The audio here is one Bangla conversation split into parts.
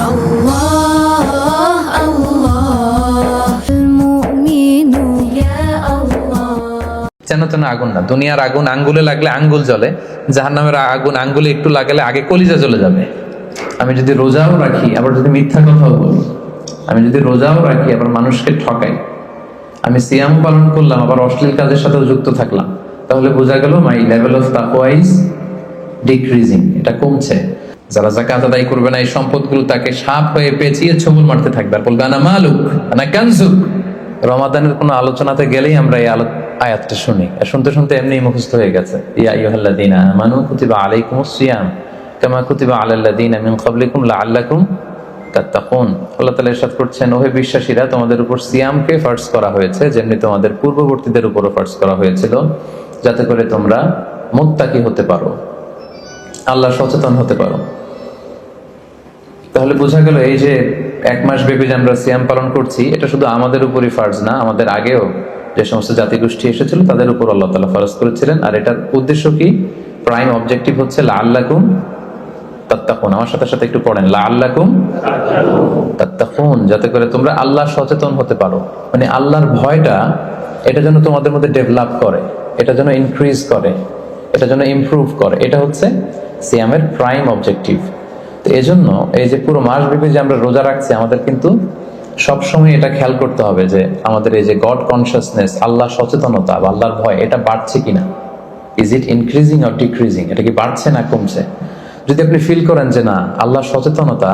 الله الله المؤمن يا الله যেন তেন আগুন না দুনিয়ার আগুন আঙ্গুলে লাগলে আঙ্গুল জ্বলে জাহান্নামের আগুন আঙ্গুলে একটু লাগালে আগে কলিজা জ্বলে যাবে আমি যদি রোজাও রাখি আবার যদি মিথ্যা কথাও বলি আমি যদি রোজাও রাখি আবার মানুষকে ঠকাই আমি সিয়াম পালন করলাম আবার অশ্লীল কাজের সাথেও যুক্ত থাকলাম তাহলে বোঝা গেল মাই লেভেল অফ তাকওয়াইজ ডিক্রিজিং এটা কমছে যারা জাকাত আদায় করবে না, এই সম্পদগুলো তাকে সাপ হয়ে পেঁচিয়ে ছবল মারতে থাকবে। আর বলবে, আনা মালুক, আনা কানজুক। রমাদানের কোনো আলোচনাতে গেলেই আমরা এই আলো আয়াতটা শুনি। আর শুনতে শুনতে এমনি মুখস্থ হয়ে গেছে। ইয়া আইয়ুহাল্লাযীনা আমানু কুতিবা আলাইকুমুস সিয়াম, কামা কুতিবা আলাল্লাযীনা মিন ক্বাবলিকুম লাআল্লাকুম তাত্তাকুন। আল্লাহ তাআলা ইরশাদ করছেন, ওহে বিশ্বাসীরা, তোমাদের উপর সিয়ামকে ফার্জ করা হয়েছে, যেমনি তোমাদের পূর্ববর্তীদের উপরও ফার্জ করা হয়েছিল, যাতে করে তোমরা মুত্তাকি হতে পারো। আল্লাহ সচেতন হতে পারো। তাহলে বোঝা গেল এই যে এক মাস ব্যাপী যে আমরা সিয়াম পালন করছি, এটা শুধু আমাদের উপরই ফার্জ না, আমাদের আগেও যে সমস্ত জাতিগোষ্ঠী এসেছিল, তাদের উপর আল্লাহ তালা ফরজ করেছিলেন। আর এটার উদ্দেশ্য কি? প্রাইম অবজেক্টিভ হচ্ছে লা আল্লাকুম তাত্তাকুন। আমার সাথে সাথে একটু পড়েন লা যাতে করে তোমরা আল্লাহ সচেতন হতে পারো। মানে আল্লাহর ভয়টা, এটা যেন তোমাদের মধ্যে ডেভেলপ করে, এটা যেন ইনক্রিজ করে, এটা যেন ইমপ্রুভ করে। এটা হচ্ছে সিয়ামের প্রাইম অবজেক্টিভ তো এজন্য এই যে পুরো মাস ব্যাপী যে আমরা রোজা রাখছি, আমাদের কিন্তু সবসময় এটা খেয়াল করতে হবে যে আমাদের এই যে গড কনসিয়াসনেস আল্লাহ সচেতনতা বা আল্লাহর ভয়, এটা বাড়ছে কিনা? Is it increasing or decreasing এটা কি বাড়ছে না কমছে? যদি আপনি ফিল করেন যে না আল্লাহ সচেতনতা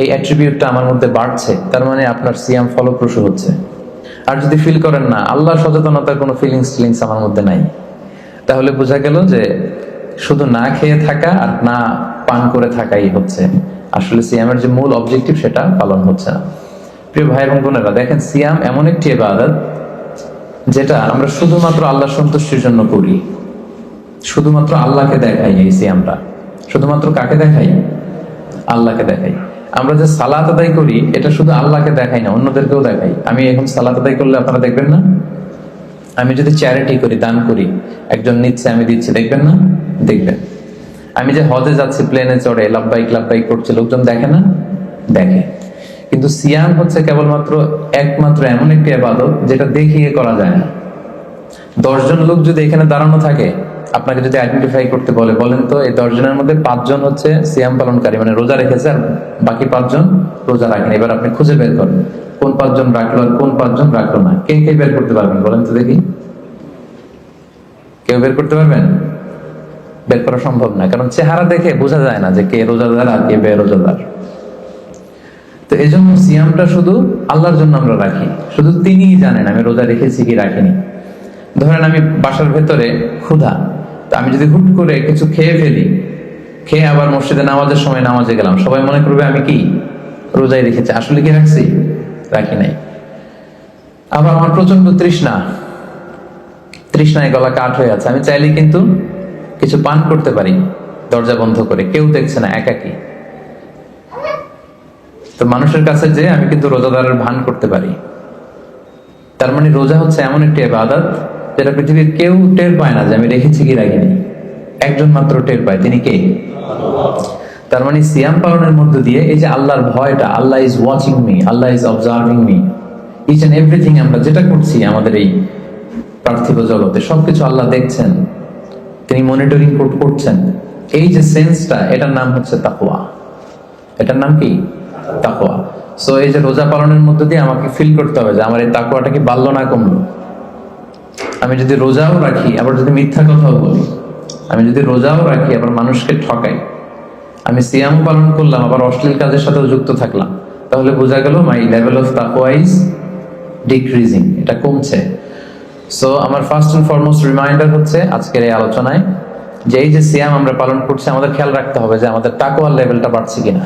এই অ্যাট্রিবিউটটা আমার মধ্যে বাড়ছে, তার মানে আপনার সিয়াম ফলপ্রসূ হচ্ছে। আর যদি ফিল করেন না আল্লাহ সচেতনতার কোনো ফিলিংস টিলিংস আমার মধ্যে নাই। তাহলে বোঝা গেল যে শুধু না খেয়ে থাকা আর না পান করে থাকাই হচ্ছে। আসলে সিয়ামের যে মূল অবজেক্টিভ সেটা পালন হচ্ছে না। প্রিয় ভাই এবং বোনেরা, দেখেন সিয়াম এমন একটি এবাদত যেটা আমরা শুধুমাত্র আল্লাহ সন্তুষ্টির জন্য করি। শুধুমাত্র আল্লাহকে দেখাই এই সিয়ামটা। শুধুমাত্র কাকে দেখাই? আল্লাহকে দেখাই। আমরা যে সালাত আদায় করি, এটা শুধু আল্লাহকে দেখাই না, অন্যদেরকেও দেখাই। আমি এখন সালাত আদায় করলে আপনারা দেখবেন না? আমি যদি চ্যারিটি করি, দান করি, একজন নিচ্ছে, আমি দিচ্ছি, দেখবেন না? দেখবেন। আমি যে হজে যাচ্ছি প্লেনে চড়ে লাভবাইক লাভবাইক করছে, লোকজন দেখে না? দেখে। কিন্তু সিয়াম হচ্ছে কেবলমাত্র একমাত্র এমন একটি আবাদত যেটা দেখিয়ে করা যায় না। দশজন লোক যদি এখানে দাঁড়ানো থাকে, আপনাকে যদি আইডেন্টিফাই করতে বলে, বলেন তো এই দশজনের মধ্যে পাঁচজন হচ্ছে সিয়াম পালনকারী মানে রোজা রেখেছে আর বাকি পাঁচজন রোজা রাখেন। এবার আপনি খুঁজে বের করেন, কোন পাঁচজন রাখল আর কোন পাঁচজন রাখল না? কে কে বের করতে পারবেন? বলেন তো দেখি। কেউ বের করতে পারবেন? বের করা সম্ভব না। কারণ চেহারা দেখে বোঝা যায় না যে কে রোজাদার আর কে বেরোজাদার। তো এই জন্য সিয়ামটা শুধু আল্লাহর জন্য আমরা রাখি। শুধু তিনিই জানেন, আমি রোজা রেখেছি কি রাখিনি। ধরেন আমি বাসার ভেতরে ক্ষুধা। তো আমি যদি হুট করে কিছু খেয়ে ফেলি, খেয়ে আবার মসজিদে নামাজের সময় নামাজে গেলাম, সবাই মনে করবে আমি কি রোজাই রেখেছি? আসলে কি রাখছি? রাখি নাই। আবার আমার প্রচণ্ড তৃষ্ণা। তৃষ্ণায় গলা কাঠ হয়ে আছে। আমি চাইলে কিন্তু কিছু পান করতে পারি, দরজা বন্ধ করে, কেউ দেখছে না একাকি তো মানুষের কাছে যে আমি কিন্তু রোজাদারের ভান করতে পারি। তার মানে রোজা হচ্ছে এমন একটি আবাদত যেটা পৃথিবীর কেউ টের পায় না যে আমি রেখেছি কি রাখিনি। একজন মাত্র টের পায়, তিনি কে? তার মানে সিয়াম পালনের মধ্য দিয়ে এই যে আল্লাহর ভয়টা, Allah is watching me Allah is observing me each and everything আমরা যেটা করছি আমাদের এই পার্থিব জগতে, সবকিছু আল্লাহ দেখছেন। তিনি মনিটরিং করছেন। এই যে সেন্সটা এটার নাম হচ্ছে তাকওয়া। এটার নাম কি? তাকওয়া। সো এই যে রোজা পালনের মধ্য দিয়ে আমাকে ফিল করতে হবে যে আমার এই তাকওয়াটা কি বাড়লো না কমলো? আমি যদি রোজাও রাখি, আবার যদি মিথ্যা কথাও বলি, আমি যদি রোজাও রাখি, আবার মানুষকে ঠকাই, আমি সিয়াম পালন করলাম, আবার অশ্লীল কাজের সাথেও যুক্ত থাকলাম, তাহলে বোঝা গেল মাই লেভেল অফ তাকওয়াইজ ডিক্রিজিং এটা কমছে। সো আমার ফার্স্ট এন্ড ফরমোস্ট রিমাইন্ডার হচ্ছে আজকের এই আলোচনায় যে এই যে সিয়াম আমরা পালন করছি, আমাদের খেয়াল রাখতে হবে যে আমাদের তাকওয়ার লেভেলটা বাড়ছে কিনা।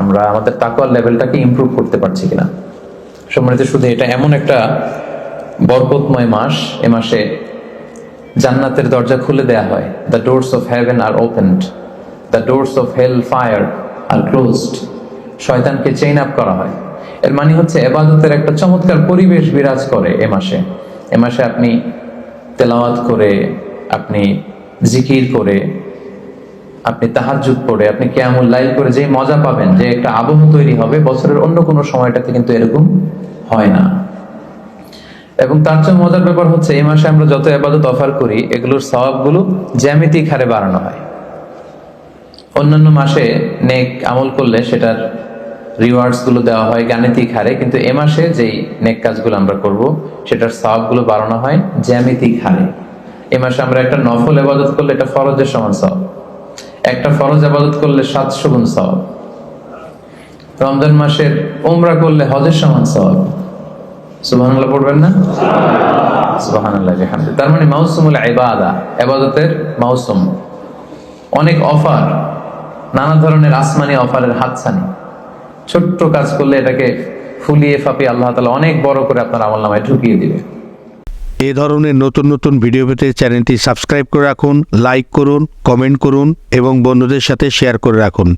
আমরা আমাদের তাকওয়ার লেভেলটাকে ইমপ্রুভ করতে পারছি কিনা। সম্মানিত শুধু, এটা এমন একটা বরকতময় মাস। এ মাসে জান্নাতের দরজা খুলে দেয়া হয়। The doors of heaven are opened the doors of hell fire are closed শয়তানকে চেইন আপ করা হয়। এর মানে হচ্ছে এবাদতের একটা চমৎকার পরিবেশ বিরাজ করে এ মাসে। এ মাসে আপনি তেলাওয়াত করে, আপনি জিকির করে, আপনি তাহাজ্জুদ পড়ে আপনি কেয়ামুল লাইল করে যে মজা পাবেন, যে একটা আবহ তৈরি হবে, বছরের অন্য কোনো সময়টাতে কিন্তু এরকম হয় না। এবং তার চেয়ে মজার ব্যাপার হচ্ছে এই মাসে আমরা যত আবাদত অফার করি, এগুলোর স্বভাবগুলো জ্যামিতিক হারে বাড়ানো হয়। অন্যান্য মাসে নেক আমল করলে সেটার রিওয়ার্ডসগুলো দেওয়া হয় গাণিতিক হারে, কিন্তু এ মাসে যেই নেক কাজগুলো আমরা করব, সেটার সবগুলো বাড়ানো হয় জ্যামিতিক হারে। এ মাসে আমরা একটা নফল আবাদত করলে এটা ফরজের সমান সব একটা ফরজ আবাদত করলে সাতশো গুণ সব রমজান মাসের উমরা করলে হজের সমান সব সুবহানাল্লাহ পড়বেন না? সুবহানাল্লাহ বিহামদি তার মানে মাউসুমুল ইবাদা ইবাদতের মাউসুম। অনেক অফার, নানা ধরনের আসমানি অফারের হাতছানি। ছোট্ট কাজ করলে এটাকে ফুলিয়ে ফাপিয়ে আল্লাহ তালা অনেক বড় করে আপনার আমল নামায় ঢুকিয়ে দিবে। এ ধরনের নতুন নতুন ভিডিও পেতে চ্যানেলটি সাবস্ক্রাইব করে রাখুন, লাইক করুন, কমেন্ট করুন এবং বন্ধুদের সাথে শেয়ার করে রাখুন।